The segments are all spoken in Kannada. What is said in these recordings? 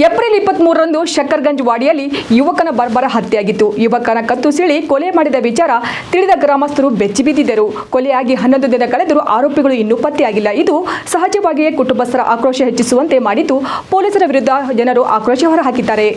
ಏಪ್ರಿಲ್ ಇಪ್ಪತ್ಮೂರರಂದು ಶಕ್ಕರ್ಗಂಜ್ ವಾಡಿಯಲ್ಲಿ ಯುವಕನ ಬರ್ಬರ ಹತ್ಯೆಯಾಗಿತ್ತು. ಯುವಕನ ಕತ್ತು ಸಿಳಿ ಕೊಲೆ ಮಾಡಿದ ವಿಚಾರ ತಿಳಿದ ಗ್ರಾಮಸ್ಥರು ಬೆಚ್ಚಿಬಿದ್ದಿದ್ದರು ಕೊಲೆಯಾಗಿ ಹನ್ನೊಂದು ದಿನ ಕಳೆದರೂ ಆರೋಪಿಗಳು ಇನ್ನೂ ಪತ್ತೆಯಾಗಿಲ್ಲ. ಇದು ಸಹಜವಾಗಿಯೇ ಕುಟುಂಬಸ್ಥರ ಆಕ್ರೋಶ ಹೆಚ್ಚಿಸುವಂತೆ ಮಾಡಿದ್ದು ಪೊಲೀಸರ ವಿರುದ್ಧ ಜನರು ಆಕ್ರೋಶ ಹೊರಹಾಕಿದ್ದಾರೆ.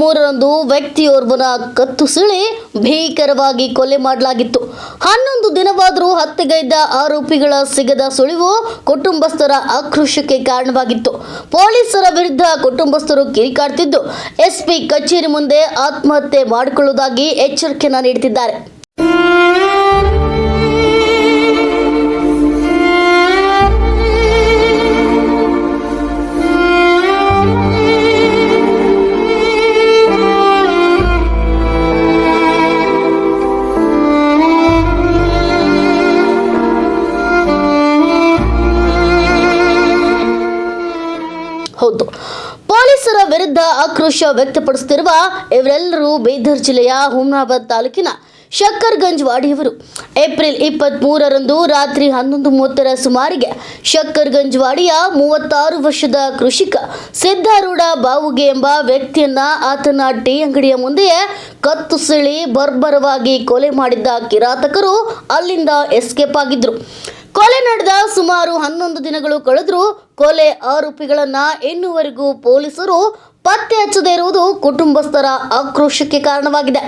ಮೂರರಂದು ವ್ಯಕ್ತಿಯೋರ್ವನ ಕತ್ತು ಸಿಳಿ ಭೀಕರವಾಗಿ ಕೊಲೆ ಮಾಡಲಾಗಿತ್ತು. ಹನ್ನೊಂದು ದಿನವಾದರೂ ಹತ್ಯೆಗೈದ ಆರೋಪಿಗಳ ಸಿಗದ ಸುಳಿವು ಕುಟುಂಬಸ್ಥರ ಆಕ್ರೋಶಕ್ಕೆ ಕಾರಣವಾಗಿತ್ತು. ಪೊಲೀಸರ ವಿರುದ್ಧ ಕುಟುಂಬಸ್ಥರು ಕಿರಿಕಾಡ್ತಿದ್ದು. ಎಸ್ಪಿ ಕಚೇರಿ ಮುಂದೆ ಆತ್ಮಹತ್ಯೆ ಮಾಡಿಕೊಳ್ಳುವುದಾಗಿ ಎಚ್ಚರಿಕೆಯನ್ನು ನೀಡುತ್ತಿದ್ದಾರೆ. ಆಕ್ರೋಶ ವ್ಯಕ್ತಪಡಿಸುತ್ತಿರುವ ಇವರೆಲ್ಲರೂ ಬೀದರ್ ಜಿಲ್ಲೆಯ ಹುಮ್ನಾಬಾದ್ ತಾಲೂಕಿನ ಶಕ್ಕರ್ಗಂಜ್ ವಾಡಿಯವರು. ಏಪ್ರಿಲ್ ಇಪ್ಪತ್ತ್ ಮೂರರಂದು ರಾತ್ರಿ ಹನ್ನೊಂದು ಮೂವತ್ತರ ಸುಮಾರಿಗೆ ಶಕ್ಕರ್ಗಂಜ್ ವಾಡಿಯ ಮೂವತ್ತಾರು ವರ್ಷದ ಕೃಷಿಕ ಸಿದ್ಧಾರೂಢ ಬಾವುಗೆ ಎಂಬ ವ್ಯಕ್ತಿಯನ್ನ ಆತನ ಟೀ ಅಂಗಡಿಯ ಮುಂದೆಯೇ ಕತ್ತು ಸಿಳಿ ಬರ್ಬರವಾಗಿ ಕೊಲೆ ಮಾಡಿದ್ದ ಕಿರಾತಕರು ಅಲ್ಲಿಂದ ಎಸ್ಕೇಪ್ ಆಗಿದ್ರು. ಕೊಲೆ ನಡೆದ ಸುಮಾರು ಹನ್ನೊಂದು ದಿನಗಳು ಕಳೆದರೂ ಕೊಲೆ ಆರೋಪಿಗಳನ್ನ ಇನ್ನುವರೆಗೂ ಪೊಲೀಸರು ಪತ್ತೆ ಹಚ್ಚದೇ ಇರುವುದು ಕುಟುಂಬಸ್ಥರ ಆಕ್ರೋಶಕ್ಕೆ ಕಾರಣವಾಗಿದೆ.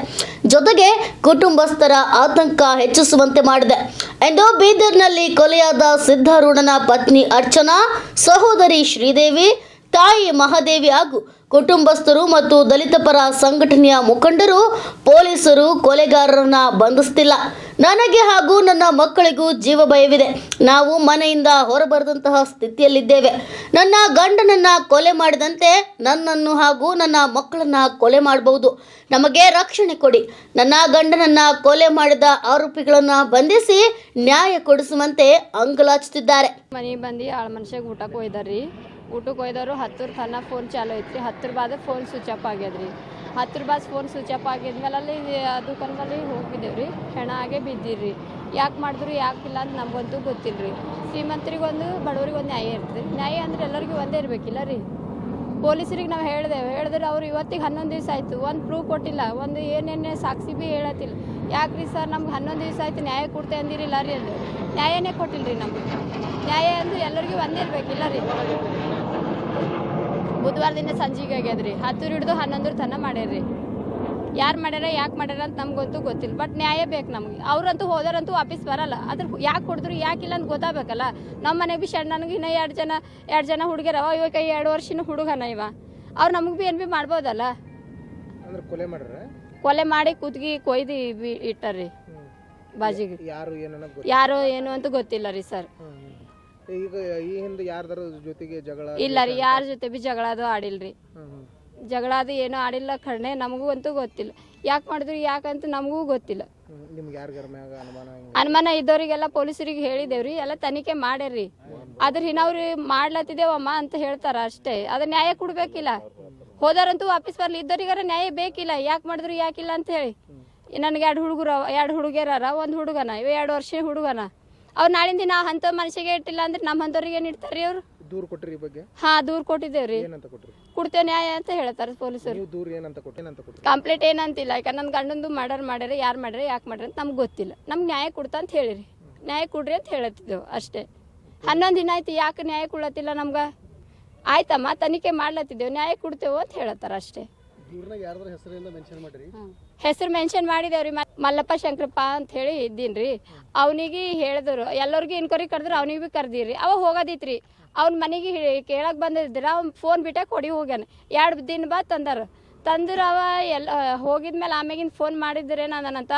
ಜೊತೆಗೆ ಕುಟುಂಬಸ್ಥರ ಆತಂಕ ಹೆಚ್ಚಿಸುವಂತೆ ಮಾಡಿದೆ. ಎಂದು ಬೀದರ್ನಲ್ಲಿ ಕೊಲೆಯಾದ ಸಿದ್ಧಾರೂಢನ ಪತ್ನಿ ಅರ್ಚನಾ, ಸಹೋದರಿ ಶ್ರೀದೇವಿ ತಾಯಿ ಮಹಾದೇವಿ ಹಾಗೂ ಕುಟುಂಬಸ್ಥರು ಮತ್ತು ದಲಿತ ಪರ ಸಂಘಟನೆಯ ಮುಖಂಡರು ಪೊಲೀಸರು ಕೊಲೆಗಾರರನ್ನ ಬಂಧಿಸ್ತಿಲ್ಲ. ನನಗೆ ಹಾಗೂ ನನ್ನ ಮಕ್ಕಳಿಗೂ ಜೀವ ಭಯವಿದೆ. ನಾವು ಮನೆಯಿಂದ ಹೊರಬರದಂತಹ ಸ್ಥಿತಿಯಲ್ಲಿದ್ದೇವೆ. ನನ್ನ ಗಂಡನನ್ನ ಕೊಲೆ ಮಾಡಿದಂತೆ ನನ್ನನ್ನು ಹಾಗೂ ನನ್ನ ಮಕ್ಕಳನ್ನ ಕೊಲೆ ಮಾಡಬಹುದು. ನಮಗೆ ರಕ್ಷಣೆ ಕೊಡಿ. ನನ್ನ ಗಂಡನನ್ನ ಕೊಲೆ ಮಾಡಿದ ಆರೋಪಿಗಳನ್ನ ಬಂಧಿಸಿ ನ್ಯಾಯ ಕೊಡಿಸುವಂತೆ ಅಂಗಲಾಚುತ್ತಿದ್ದಾರೆ. ಮನೆಗೆ ಬಂದು ಆಳು ಮನುಷ್ಯ ಊಟಕ್ಕೆ ಒಯ್ದಾರ್ರಿ. ಊಟಕ್ಕೆ ಒಯ್ದವರು ಹತ್ತರ ತನ ಫೋನ್ ಚಾಲು ಐತ್ರಿ. ಹತ್ತರ ಬಾದ ಫೋನ್ ಸ್ವಿಚ್ ಆಫ್ ಆಗ್ಯದ್ರಿ. ಹತ್ತರ ಬಾದ ಫೋನ್ ಸ್ವಿಚ್ ಆಫ್ ಆಗಿದ್ಮೇಲೆ ಅಲ್ಲಿ ದುಕಾನದಲ್ಲಿ ಹೋಗಿದ್ದೇವ್ರಿ. ಹೆಣ ಆಗೇ ಬಿದ್ದಿರ್ರಿ ಯಾಕೆ ಮಾಡಿದ್ರು, ಯಾಕೆ ಇಲ್ಲ ಅಂತ ನಮಗಂತೂ ಗೊತ್ತಿಲ್ಲ ರೀ ಶ್ರೀಮಂತರಿಗೆ ಒಂದು ಬಡವರಿಗೆ ಒಂದು ನ್ಯಾಯ ಇರ್ತದೆ. ನ್ಯಾಯ ಅಂದ್ರೆ ಎಲ್ಲರಿಗೂ ಒಂದೇ ಇರಬೇಕಿಲ್ಲ ರೀ. ಪೊಲೀಸರಿಗೆ ನಾವು ಹೇಳಿದೆವು ಹೇಳಿದ್ರೆ ಅವ್ರು ಇವತ್ತಿಗೆ ಹನ್ನೊಂದು ದಿವಸ ಆಯಿತು. ಒಂದು ಪ್ರೂಫ್ ಕೊಟ್ಟಿಲ್ಲ. ಒಂದು ಏನೇನೇ ಸಾಕ್ಷಿ ಭೀ ಹೇಳತ್ತಿಲ್ಲ. ಯಾಕೆ ಯಾಕ್ರಿ ಸರ್ ನಮ್ಗೆ ಹನ್ನೊಂದು ದಿವಸ ಆಯಿತು ನ್ಯಾಯ ಕೊಡ್ತೆ ಅಂದಿರಿಲ್ಲ ರೀ ಅದು ನ್ಯಾಯನೇ ಕೊಟ್ಟಿಲ್ಲ ರೀ ನಮ್ಗೆ. ನ್ಯಾಯ ಅಂದ್ರೆ ಎಲ್ಲರಿಗೂ ಒಂದೇ ಇರಬೇಕಿಲ್ಲ ರೀ. ಬುಧವಾರದಿಂದ ಸಂಜೆಗೆ ಆಗ್ಯದ್ರಿ. ಹತ್ತು ಹಿಡಿದು ಹನ್ನೊಂದರ ತನ ಮಾಡ್ಯಾರ್ರಿ. ಯಾರು ಮಾಡ್ಯಾರ ಯಾಕೆ ಮಾಡ್ಯಾರ ಅಂತ ನಮಗಂತೂ ಗೊತ್ತಿಲ್ಲ. ಬಟ್ ನ್ಯಾಯ ಬೇಕು ನಮಗೆ. ಅವ್ರಂತೂ ಹೋದರಂತೂ ವಾಪಸ್ ಬರಲ್ಲ. ಅದ್ರ ಯಾಕೆ ಕೊಡಿದ್ರು ಯಾಕಿಲ್ಲ ಅಂತ ಗೊತ್ತಾಗಬೇಕಲ್ಲ. ನಮ್ಮ ಮನೆಗೆ ಭೀ ಸಣ್ಣ ನನಗೆ ಇನ್ನೂ ಎರಡು ಜನ ಎರಡು ಜನ ಹುಡುಗರವ ಇವಾಗ ಎರಡು ವರ್ಷನ ಹುಡುಗನ ಇವ. ಅವ್ರು ನಮಗೆ ಭೀ ಏನು ಭೀ ಮಾಡ್ಬೋದಲ್ಲ. ಕೊಲೆ ಮಾಡ್ರ ಕೊಲೆ ಮಾಡಿ ಕುದ್ಗಿ ಕೊಯ್ದು ಬಿ ಇಟ್ಟಾರ್ರಿ. ಬಾಜಿಗೆ. ಯಾರು ಏನು ಅಂತ ಗೊತ್ತಿಲ್ಲ ರೀ ಸರ್. ಈಗ ಈ ಹಿಂದೆ ಯಾರ್ದಾರ ಜೊತೆಗೆ ಜಗಳ ಇಲ್ಲ ರೀ ಯಾರ ಜೊತೆ ಬಿ ಜಗಳ ಅದು ಆಡಿಲ್ರಿ. ಹ್ಮ್, ಹ್ಮ್. ಜಗಳ ಅದು ಏನೂ ಆಡಿಲ್ಲ ಕಣ್ಣೆ ನಮಗೂ ಅಂತೂ ಗೊತ್ತಿಲ್ಲ. ಯಾಕೆ ಮಾಡಿದ್ರು ಯಾಕಂತ ನಮಗೂ ಗೊತ್ತಿಲ್ಲ. ಹ್ಮ್. ನಿಮ್ಗೆ ಯಾರಿಗಾರ ಮ್ಯಾಗ ಅನುಮಾನ ಹಿಂಗ ಅನುಮಾನ ಇದ್ದವರಿಗೆಲ್ಲ ಪೊಲೀಸರಿಗೆ ಹೇಳಿದೇವ್ರಿ ಎಲ್ಲ ತನಿಖೆ ಮಾಡ್ಯಾರ್ರಿ. ಆದ್ರೆ ಹಿನವ್ರಿ ಮಾಡ್ಲತ್ತಿದೇವಮ್ಮ ಅಂತ ಹೇಳ್ತಾರ ಅಷ್ಟೇ ಅದ ನ್ಯಾಯ ಕೊಡ್ಬೇಕಿಲ್ಲ. ಹೋದಾರಂತೂ ವಾಪಸ್ ಬರ್ಲಿ ಇದ್ದವ್ರಿಗಾರ ನ್ಯಾಯ ಬೇಕಿಲ್ಲ ಯಾಕೆ ಮಾಡಿದ್ರು ಯಾಕಿಲ್ಲ ಅಂತ ಹೇಳಿ. ನನಗೆ ಎರಡು ಹುಡುಗರು ಎರಡು ಹುಡುಗಿಯರ ಒಂದು ಹುಡುಗನ ಇವ ಎರಡು ವರ್ಷ ಹುಡುಗನ. ಅವ್ರು ನಾಳಿನ ದಿನ ಹಂತ ಮನುಷ್ಯಗೆ ಇಟ್ಟಿಲ್ಲ ಅಂದ್ರೆ ನಮ್ಮ ಅಂತವ್ರಿಗೆ ಏನು ಇಡ್ತಾರ್ರಿ ಅವ್ರು? ದೂರ್ ಕೊಟ್ರಿ ಈ ಬಗ್ಗೆ. ಹಾ ದೂರ್ ಕೊಟ್ಟಿದ್ದೇವ್ರಿ. ಏನಂತ ಕೊಟ್ರಿ? ಕೊಡ್ತೇವೆ ನ್ಯಾಯ ಅಂತ ಹೇಳ್ತಾರೆ ಪೊಲೀಸರು. ನೀವು ದೂರ್ ಏನಂತ ಕೊಟ್ರಿ? ಏನಂತ ಕೊಟ್ರಿ? ಕಂಪ್ಲೇಂಟ್ ಏನಂತಿಲ್ಲ ಯಾಕಂದ್ರೆ ನನ್ನ ಗಂಡಂದು ಮರ್ಡರ್ ಮಾಡ್ಯಾರ ಯಾರು ಮಾಡ್ಯಾರ ಯಾಕೆ ಮಾಡ್ರಿ ಅಂತ ನಮ್ಗೆ ಗೊತ್ತಿಲ್ಲ. ನಮ್ಗೆ ನ್ಯಾಯ ಕೊಡ್ತಾ ಅಂತ ಹೇಳಿರಿ. ನ್ಯಾಯ ಕೊಡ್ರಿ ಅಂತ ಹೇಳತ್ತಿದ್ದೆವು ಅಷ್ಟೇ. ಹನ್ನೊಂದು ದಿನ ಆಯ್ತು ಯಾಕೆ ನ್ಯಾಯ ಕೊಡ್ಲತ್ತಿಲ್ಲ ನಮ್ಗೆ? ಆಯ್ತಮ್ಮ ತನಿಖೆ ಮಾಡ್ಲತ್ತಿದ್ದೆವು ನ್ಯಾಯ ಕೊಡ್ತೇವೆ ಅಂತ ಹೇಳತ್ತಾರ ಅಷ್ಟೇ. ದೂರ್ನಾಗ ಯಾರ್ದಾರ ಹೆಸರಿಂದ ಮೆನ್ಷನ್ ಮಾಡ್ರಿ. ಹೆಸರು ಮೆನ್ಷನ್ ಮಾಡಿದೇವ್ರಿ ಮಲ್ಲಪ್ಪ ಶಂಕರಪ್ಪ ಅಂತ ಹೇಳಿ ಇದ್ದೀನ್ರಿ. ಅವನಿಗೆ ಹೇಳಿದ್ರು ಎಲ್ಲರಿಗೂ ಇನ್ಕ್ವರಿ ಕರೆದ್ರು, ಅವನಿಗೆ ಭೀ ಕರ್ದಿರಿ. ಅವ ಹೋಗೋದಿತ್ರಿ. ಅವ್ನ ಮನೆಗೆ ಕೇಳಕ್ಕೆ ಬಂದಿದ್ರ ಅವ್ನ ಫೋನ್ ಬಿಟ್ಟೆ ಕೊಡಿ ಹೋಗ್ಯಾನ. ಎರಡು ದಿನ ಬಾ ತಂದರು. ತಂದ್ರೆ ಅವ ಎಲ್ಲ, ಹೋಗಿದ್ಮೇಲೆ ಆಮ್ಯಾಗಿನ ಫೋನ್ ಮಾಡಿದ್ರೆ ನಾನಂತ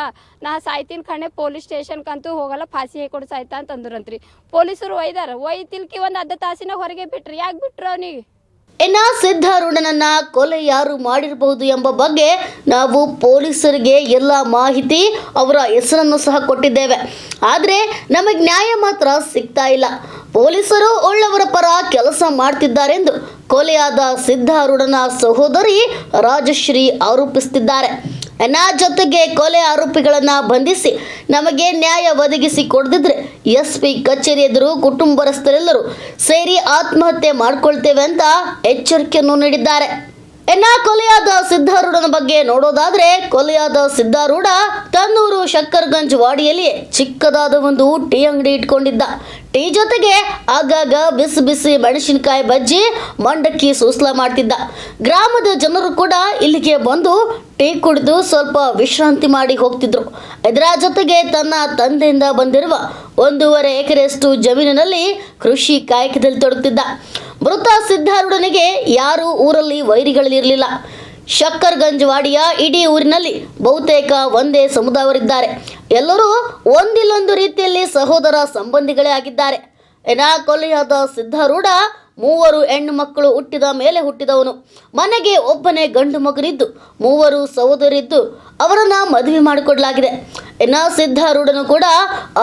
ನಾ ಸಾಯ್ತೀನಿ ಕಣೆ ಪೊಲೀಸ್ ಸ್ಟೇಷನ್ಕಂತೂ ಹೋಗಲ್ಲ, ಫಾಸಿ ಹಾಕೊಡು ಸಾಯ್ತಾ ಅಂತ ಅಂದ್ರಂತ್ರಿ ಪೊಲೀಸರು ಒಯ್ದಾರ. ಒಯ್ತಿಲ್ಕಿ ಒಂದು ಅರ್ಧ ತಾಸಿನ ಹೊರಗೆ ಬಿಟ್ರಿ. ಯಾಕೆ ಬಿಟ್ರು ಅವನಿಗೆ? ಇನ್ನ ಸಿದ್ಧಾರೂಢನನ್ನ ಕೊಲೆ ಯಾರು ಮಾಡಿರಬಹುದು ಎಂಬ ಬಗ್ಗೆ ನಾವು ಪೊಲೀಸರಿಗೆ ಎಲ್ಲ ಮಾಹಿತಿ ಅವರ ಹೆಸರನ್ನು ಸಹ ಕೊಟ್ಟಿದ್ದೇವೆ. ಆದರೆ ನಮಗೆ ನ್ಯಾಯ ಮಾತ್ರ ಸಿಗ್ತಾ ಇಲ್ಲ. ಪೊಲೀಸರು ಒಳ್ಳೆಯವರ ಪರ ಕೆಲಸ ಮಾಡ್ತಿದ್ದಾರೆಂದು ಕೊಲೆಯಾದ ಸಿದ್ಧಾರೂಢನ ಸಹೋದರಿ ರಾಜಶ್ರೀ ಆರೋಪಿಸುತ್ತಿದ್ದಾರೆ ಇನ್ನ ಜೊತೆಗೆ ಕೊಲೆ ಆರೋಪಿಗಳನ್ನ ಬಂಧಿಸಿ ನಮಗೆ ನ್ಯಾಯ ಒದಗಿಸಿ ಕೊಡದಿದ್ರೆ ಎಸ್ ಪಿ ಕಚೇರಿ ಎದುರು ಕುಟುಂಬಸ್ಥರೆಲ್ಲರೂ ಸೇರಿ ಆತ್ಮಹತ್ಯೆ ಮಾಡಿಕೊಳ್ತೇವೆ ಅಂತ ಎಚ್ಚರಿಕೆಯನ್ನು ನೀಡಿದ್ದಾರೆ. ಇನ್ನ ಕೊಲೆಯಾದ ಸಿದ್ಧಾರೂಢನ ಬಗ್ಗೆ ನೋಡೋದಾದ್ರೆ, ಕೊಲೆಯಾದ ಸಿದ್ಧಾರೂಢ ತನ್ನೂರು ಶಕ್ಕರ್ಗಂಜ್ ವಾಡಿಯಲ್ಲಿ ಚಿಕ್ಕದಾದ ಒಂದು ಟೀ ಅಂಗಡಿ ಇಟ್ಕೊಂಡಿದ್ದ. ಟೀ ಜೊತೆಗೆ ಆಗಾಗ ಬಿಸಿ ಬಿಸಿ ಮೆಣಸಿನಕಾಯಿ ಬಜ್ಜಿ ಮಂಡಕ್ಕಿ ಸೂಸ್ಲ ಮಾಡ್ತಿದ್ದ. ಗ್ರಾಮದ ಜನರು ಕೂಡ ಇಲ್ಲಿಗೆ ಬಂದು ಟೀ ಕುಡಿದು ಸ್ವಲ್ಪ ವಿಶ್ರಾಂತಿ ಮಾಡಿ ಹೋಗ್ತಿದ್ರು. ಇದರ ಜೊತೆಗೆ ತನ್ನ ತಂದೆಯಿಂದ ಬಂದಿರುವ ಒಂದೂವರೆ ಎಕರೆಯಷ್ಟು ಜಮೀನಿನಲ್ಲಿ ಕೃಷಿ ಕಾಯಕದಲ್ಲಿ ತೊಡಗುತ್ತಿದ್ದ ಮೃತ ಸಿದ್ಧಾರೂಢನಿಗೆ ಯಾರೂ ಊರಲ್ಲಿ ವೈರಿಗಳಿರಲಿಲ್ಲ. ಶಕ್ಕರ್ಗಂಜ್ ವಾಡಿಯ ಇಡೀ ಊರಿನಲ್ಲಿ ಬಹುತೇಕ ಒಂದೇ ಸಮುದಾಯವರಿದ್ದಾರೆ. ಎಲ್ಲರೂ ಒಂದಿಲ್ಲೊಂದು ರೀತಿಯಲ್ಲಿ ಸಹೋದರ ಸಂಬಂಧಿಗಳೇ ಆಗಿದ್ದಾರೆ. ಇನ್ನ ಕೊಲೆಯಾದ ಸಿದ್ಧಾರೂಢ ಮೂವರು ಹೆಣ್ಣು ಮಕ್ಕಳು ಹುಟ್ಟಿದ ಮೇಲೆ ಹುಟ್ಟಿದವನು. ಮನೆಗೆ ಒಬ್ಬನೇ ಗಂಡು ಮಗನಿದ್ದು, ಮೂವರು ಸಹೋದರಿದ್ದು. ಅವರನ್ನ ಮದುವೆ ಮಾಡಿಕೊಡಲಾಗಿದೆ. ಇನ್ನ ಸಿದ್ಧಾರೂಢನು ಕೂಡ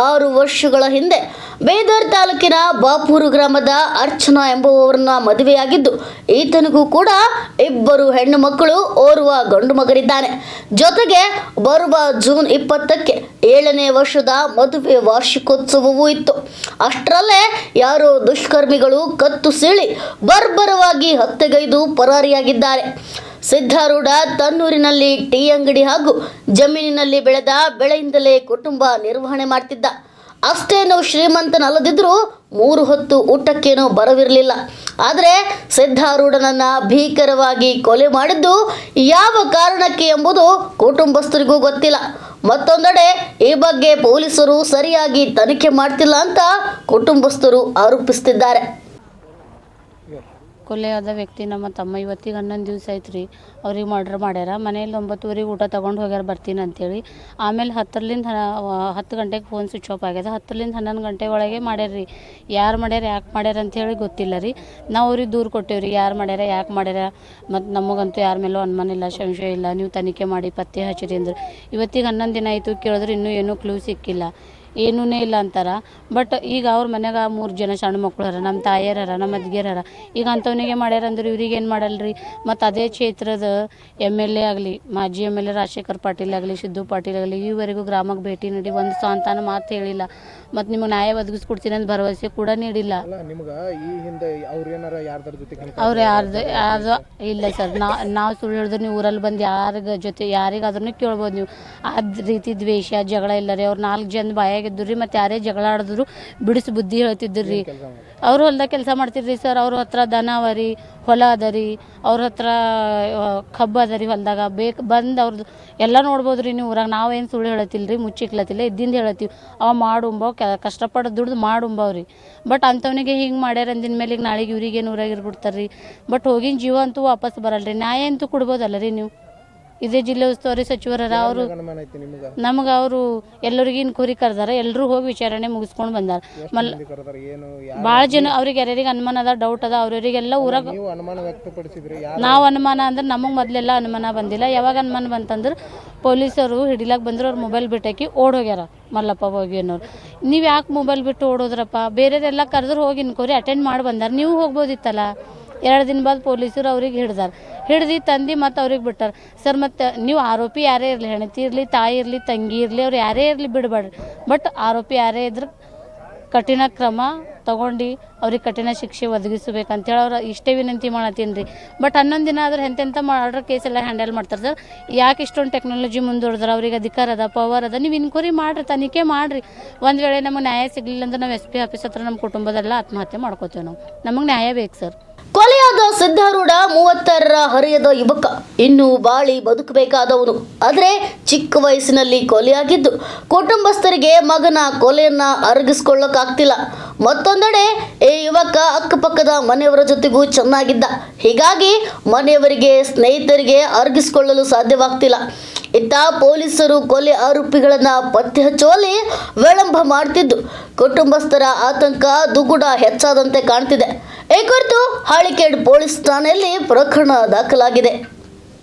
ಆರು ವರ್ಷಗಳ ಹಿಂದೆ ಬೇದರ್ ತಾಲೂಕಿನ ಬಾಪೂರು ಗ್ರಾಮದ ಅರ್ಚನಾ ಎಂಬುವವರನ್ನ ಮದುವೆಯಾಗಿದ್ದು, ಈತನಿಗೂ ಕೂಡ ಇಬ್ಬರು ಹೆಣ್ಣು ಮಕ್ಕಳು ಓರ್ವ ಗಂಡು ಮಗನಿದ್ದಾನೆ ಜೊತೆಗೆ ಬರುವ ಜೂನ್ ಇಪ್ಪತ್ತಕ್ಕೆ ಏಳನೇ ವರ್ಷದ ಮದುವೆ ವಾರ್ಷಿಕೋತ್ಸವವೂ ಇತ್ತು. ಅಷ್ಟರಲ್ಲೇ ಯಾರೋ ದುಷ್ಕರ್ಮಿಗಳು ಕತ್ತು ಸೀಳಿ ಬರ್ಬರವಾಗಿ ಹತ್ಯೆಗೈದು ಪರಾರಿಯಾಗಿದ್ದಾರೆ. ಸಿದ್ಧಾರೂಢ ತನ್ನೂರಿನಲ್ಲಿ ಟೀ ಅಂಗಡಿ ಹಾಗೂ ಜಮೀನಿನಲ್ಲಿ ಬೆಳೆದ ಬೆಳೆಯಿಂದಲೇ ಕುಟುಂಬ ನಿರ್ವಹಣೆ ಮಾಡ್ತಿದ್ದ. ಅಷ್ಟೇನು ಶ್ರೀಮಂತನಲ್ಲದಿದ್ದರೂ ಮೂರು ಹೊತ್ತು ಊಟಕ್ಕೇನೂ ಬರವಿರಲಿಲ್ಲ. ಆದರೆ ಸಿದ್ಧಾರೂಢನನ್ನ ಭೀಕರವಾಗಿ ಕೊಲೆ ಮಾಡಿದ್ದು ಯಾವ ಕಾರಣಕ್ಕೆ ಎಂಬುದು ಕುಟುಂಬಸ್ಥರಿಗೂ ಗೊತ್ತಿಲ್ಲ. ಮತ್ತೊಂದೆಡೆ ಈ ಬಗ್ಗೆ ಪೊಲೀಸರು ಸರಿಯಾಗಿ ತನಿಖೆ ಮಾಡ್ತಿಲ್ಲ ಅಂತ ಕುಟುಂಬಸ್ಥರು ಆರೋಪಿಸುತ್ತಿದ್ದಾರೆ ಆದ ವ್ಯಕ್ತಿ ನಮ್ಮ ತಮ್ಮ ಇವತ್ತಿಗೆ ಹನ್ನೊಂದು ದಿವಸ ಐತ್ರಿ ಅವ್ರಿಗೆ ಮರ್ಡ್ರ್ ಮಾಡ್ಯಾರ. ಮನೇಲಿ ಒಂಬತ್ತುವರೆಗೆ ಊಟ ತೊಗೊಂಡು ಹೋಗ್ಯಾರ, ಬರ್ತೀನಿ ಅಂತೇಳಿ. ಆಮೇಲೆ ಹತ್ತರಲಿಂದ ಹತ್ತು ಗಂಟೆಗೆ ಫೋನ್ ಸ್ವಿಚ್ ಆಫ್ ಆಗ್ಯದ. ಹತ್ತರಲಿಂದ ಹನ್ನೊಂದು ಗಂಟೆ ಒಳಗೆ ಮಾಡ್ಯಾರ ರೀ ಯಾರು ಮಾಡ್ಯಾರ, ಯಾಕೆ ಮಾಡ್ಯಾರ ಅಂತೇಳಿ ಗೊತ್ತಿಲ್ಲ ರೀ. ನಾವು ಅವ್ರಿಗೆ ದೂರು ಕೊಟ್ಟೇವ್ರಿ. ಯಾರು ಮಾಡ್ಯಾರ, ಯಾಕೆ ಮಾಡ್ಯಾರ? ಮತ್ತು ನಮಗಂತೂ ಯಾರ ಮೇಲೂ ಅನುಮಾನ ಇಲ್ಲ, ಸಂಶಯ ಇಲ್ಲ. ನೀವು ತನಿಖೆ ಮಾಡಿ ಪತ್ತೆ ಹಚ್ಚಿರಿ ಅಂದ್ರೆ. ಇವತ್ತಿಗೆ ಹನ್ನೊಂದು ದಿನ ಆಯಿತು, ಕೇಳಿದ್ರೆ ಇನ್ನೂ ಏನೂ ಕ್ಲೂ ಸಿಕ್ಕಿಲ್ಲ. ಏನೂ ಇಲ್ಲ ಅಂತಾರ. ಬಟ್ ಈಗ ಅವ್ರ ಮನ್ಯಾಗ ಮೂರು ಜನ ಸಣ್ಣ ಮಕ್ಳು ಅರ ನಮ್ಮ ತಾಯಿಯರ ನಮ್ಮ ಅಜ್ಜಿಯರ ಈಗ ಅಂಥವ್ನಿಗೆ ಮಾಡ್ಯಾರ ಅಂದ್ರೆ ಇವ್ರಿಗೆ ಏನು ಮಾಡಲ್ರಿ? ಮತ್ತು ಅದೇ ಕ್ಷೇತ್ರದ ಎಂ ಎಲ್ ಎ ಆಗಲಿ ಮಾಜಿ M L A Rajashekhar Patil ಆಗಲಿ ಸಿದ್ದು ಪಾಟೀಲ್ ಆಗಲಿ ಈವರೆಗೂ ಗ್ರಾಮಕ್ಕೆ ಭೇಟಿ ನೀಡಿ ಒಂದು ಸಾಂತಾನ ಮಾತು ಹೇಳಿಲ್ಲ. ಮತ್ತು ನಿಮಗೆ ನ್ಯಾಯ ಒದಗಿಸ್ಕೊಡ್ತೀನಿ ಅಂತ ಭರವಸೆ ಕೂಡ ನೀಡಿಲ್ಲ. ಅವ್ರು ಯಾರ್ದು ಯಾರ್ದು ಇಲ್ಲ ಸರ್ ನಾ ನಾವು ಸುಳ್ಳು ಹೇಳಿದ್ರೆ ನೀವು ಊರಲ್ಲಿ ಬಂದು ಯಾರಿಗ ಜೊತೆ ಯಾರಿಗಾದ್ರೂ ಕೇಳ್ಬೋದು ನೀವು. ಅದ ರೀತಿ ದ್ವೇಷ ಜಗಳ ಇಲ್ಲ ರೀ ಅವ್ರು ನಾಲ್ಕು ಜನ ಬಾಯಾಗಿದ್ದು ರೀ ಮತ್ತು ಯಾರೇ ಜಗಳ ಆಡಿದ್ರು ಬಿಡಿಸಿ ಬುದ್ಧಿ ಹೇಳ್ತಿದ್ರು ರೀ ಅವ್ರು ಹೊಲ್ದಾಗ ಕೆಲಸ ಮಾಡ್ತಿರ್ರಿ ಸರ್, ಅವ್ರ ಹತ್ರ ದನ ಅವ ರೀ ಹೊಲ ಅದ ರೀ ಅವ್ರ ಹತ್ರ ಕಬ್ಬು ಅದ ರೀ ಹೊಲದಾಗ. ಬೇಕು, ಬಂದು ಅವ್ರದ್ದು ಎಲ್ಲ ನೋಡ್ಬೋದು ರೀ ನೀವು ಊರಾಗ. ನಾವೇನು ಸುಳ್ಳು ಹೇಳತ್ತಿಲ್ಲ ರೀ ಮುಚ್ಚಿಕ್ಲತ್ತಿಲ್ಲ ಇದ್ದಿಂದ ಹೇಳತ್ತೀವಿ ಅವ ಮಾಡುಂಬಾವ ಕೆ, ಕಷ್ಟಪಟ್ಟು ದುಡ್ದು ಮಾಡುಂಬಾವ್ ರೀ ಬಟ್ ಅಂಥವ್ನಿಗೆ ಹಿಂಗೆ ಮಾಡ್ಯಾರ, ಅಂದಿನ ಮೇಲೆ ಈಗ ನಾಳೆಗೆ ಇವ್ರಿಗೆ ಊರಾಗ ಇರ್ಬಿಡ್ತಾರೆ ರೀ ಬಟ್ ಹೋಗಿನ ಜೀವ ಅಂತೂ ವಾಪಸ್ ಬರಲ್ಲ ರೀ ನ್ಯಾಯ ಅಂತೂ ಕೊಡ್ಬೋದಲ್ಲ ರೀ ನೀವು? ಇದೇ ಜಿಲ್ಲಾ ಉಸ್ತುವಾರಿ ಸಚಿವರರ ಅವರು ನಮಗೆ? ಅವರು ಎಲ್ಲರಿಗೂ ಕೋರಿ ಕರೆದಾರ ಎಲ್ಲರೂ ಹೋಗಿ ವಿಚಾರಣೆ ಮುಗಿಸ್ಕೊಂಡು ಬಂದಾರ. ಮಲ್ ಭಾಳ ಜನ ಅವ್ರಿಗೆ ಯಾರ್ಯಾರಿಗೆ ಅನುಮಾನ ಅದ ಡೌಟ್ ಅದ ಅವ್ರವರಿಗೆಲ್ಲ ಊರಾಗ ನೀವು ಅನುಮಾನ ನಾವು ಅನುಮಾನ ಅಂದ್ರೆ ನಮಗೆ ಮೊದಲೆಲ್ಲ ಅನುಮಾನ ಬಂದಿಲ್ಲ. ಯಾವಾಗ ಅನುಮಾನ ಬಂತಂದ್ರೆ ಪೊಲೀಸರು ಹಿಡಿಲಾಕ್ ಬಂದ್ರು ಅವ್ರ ಮೊಬೈಲ್ ಬಿಟ್ಟಾಕಿ ಓಡ್ ಹೋಗ್ಯಾರ ಮಲ್ಲಪ್ಪ ಹೋಗಿ ಅನ್ನೋರು. ನೀವು ಯಾಕೆ ಮೊಬೈಲ್ ಬಿಟ್ಟು ಓಡೋದ್ರಪ್ಪ? ಬೇರೆದೆಲ್ಲ ಕರೆದ್ರೆ ಹೋಗಿ ಇನ್ಕೋರಿ ಅಟೆಂಡ್ ಮಾಡಿ ಬಂದಾರ. ನೀವು ಹೋಗ್ಬೋದಿತ್ತಲ್ಲ? ಎರಡು ದಿನ ಬಾದ್ ಪೊಲೀಸರು ಅವ್ರಿಗೆ ಹಿಡ್ದಾರ. ಹಿಡ್ದು ತಂದು ಮತ್ತು ಅವ್ರಿಗೆ ಬಿಟ್ಟಾರ. ಸರ್, ಮತ್ತು ನೀವು ಆರೋಪಿ ಯಾರೇ ಇರಲಿ ಹೆಣತಿ ಇರಲಿ, ತಾಯಿ ಇರಲಿ, ತಂಗಿ ಇರಲಿ, ಅವ್ರು ಯಾರೇ ಇರಲಿ ಬಿಡಬೇಡ್ರಿ. ಬಟ್ ಆರೋಪಿ ಯಾರೇ ಇದ್ರೆ ಕಠಿಣ ಕ್ರಮ ತಗೊಂಡು ಅವ್ರಿಗೆ ಕಠಿಣ ಶಿಕ್ಷೆ ಒದಗಿಸಬೇಕಂತೇಳಿ ಅವ್ರು ಇಷ್ಟೇ ವಿನಂತಿ ಮಾಡತ್ತೀನಿ ರೀ. ಬಟ್ ಹನ್ನೊಂದು ದಿನ ಆದ್ರೆ ಎಂತೆಂಥ ಮಾಡ್ರ್ ಕೇಸ್ ಎಲ್ಲ ಹ್ಯಾಂಡಲ್ ಮಾಡ್ತಾರೆ ಸರ್ ಯಾಕೆ ಇಷ್ಟೊಂದು ಟೆಕ್ನಾಲಜಿ ಮುಂದುವರೆದ್ರೆ ಅವ್ರಿಗೆ ಅಧಿಕಾರ ಅದ ಪವರ್ ಅದ. ನೀವು ಇನ್ಕ್ವರಿ ಮಾಡಿರಿ, ತನಿಖೆ ಮಾಡಿರಿ. ಒಂದು ವೇಳೆ ನಮಗೆ ನ್ಯಾಯ ಸಿಗಲಿಲ್ಲ ಅಂದ್ರೆ ನಾವು ಎಸ್ ಪಿ ಆಫೀಸ್ ಹತ್ರ ನಮ್ಮ ಕುಟುಂಬದೆಲ್ಲ ಆತ್ಮಹತ್ಯೆ ಮಾಡ್ಕೋತೇವೆ ನಾವು. ನಮಗೆ ನ್ಯಾಯ ಬೇಕು ಸರ್ ಕೊಲೆಯಾದ ಸಿದ್ಧಾರೂಢ ಮೂವತ್ತರ ಹರಿಯದ ಯುವಕ. ಇನ್ನು ಬಾಳಿ ಬದುಕಬೇಕಾದವನು. ಆದರೆ ಚಿಕ್ಕ ವಯಸ್ಸಿನಲ್ಲಿ ಕೊಲೆಯಾಗಿದ್ದು, ಕುಟುಂಬಸ್ಥರಿಗೆ ಮಗನ ಕೊಲೆಯನ್ನ ಅರಗಿಸ್ಕೊಳ್ಳೋಕ್ಕಾಗ್ತಿಲ್ಲ ಮತ್ತೊಂದೆಡೆ ಈ ಯುವಕ ಅಕ್ಕಪಕ್ಕದ ಮನೆಯವರ ಜೊತೆಗೂ ಚೆನ್ನಾಗಿದ್ದ. ಹೀಗಾಗಿ ಮನೆಯವರಿಗೆ, ಸ್ನೇಹಿತರಿಗೆ ಅರಗಿಸ್ಕೊಳ್ಳಲು ಸಾಧ್ಯವಾಗ್ತಿಲ್ಲ. ಇತ್ತ ಪೊಲೀಸರು ಕೊಲೆ ಆರೋಪಿಗಳನ್ನ ಪತ್ತೆ ಹಚ್ಚುವಲ್ಲಿ ವಿಳಂಬ ಮಾಡ್ತಿದ್ದು. ಕುಟುಂಬಸ್ಥರ ಆತಂಕ ದುಗುಡ ಹೆಚ್ಚಾದಂತೆ ಕಾಣ್ತಿದೆ. ಈ ಕುರಿತು ಹಾಳಿಕೇಡ್ ಪೊಲೀಸ್ ಠಾಣೆಯಲ್ಲಿ ಪ್ರಕರಣ ದಾಖಲಾಗಿದೆ.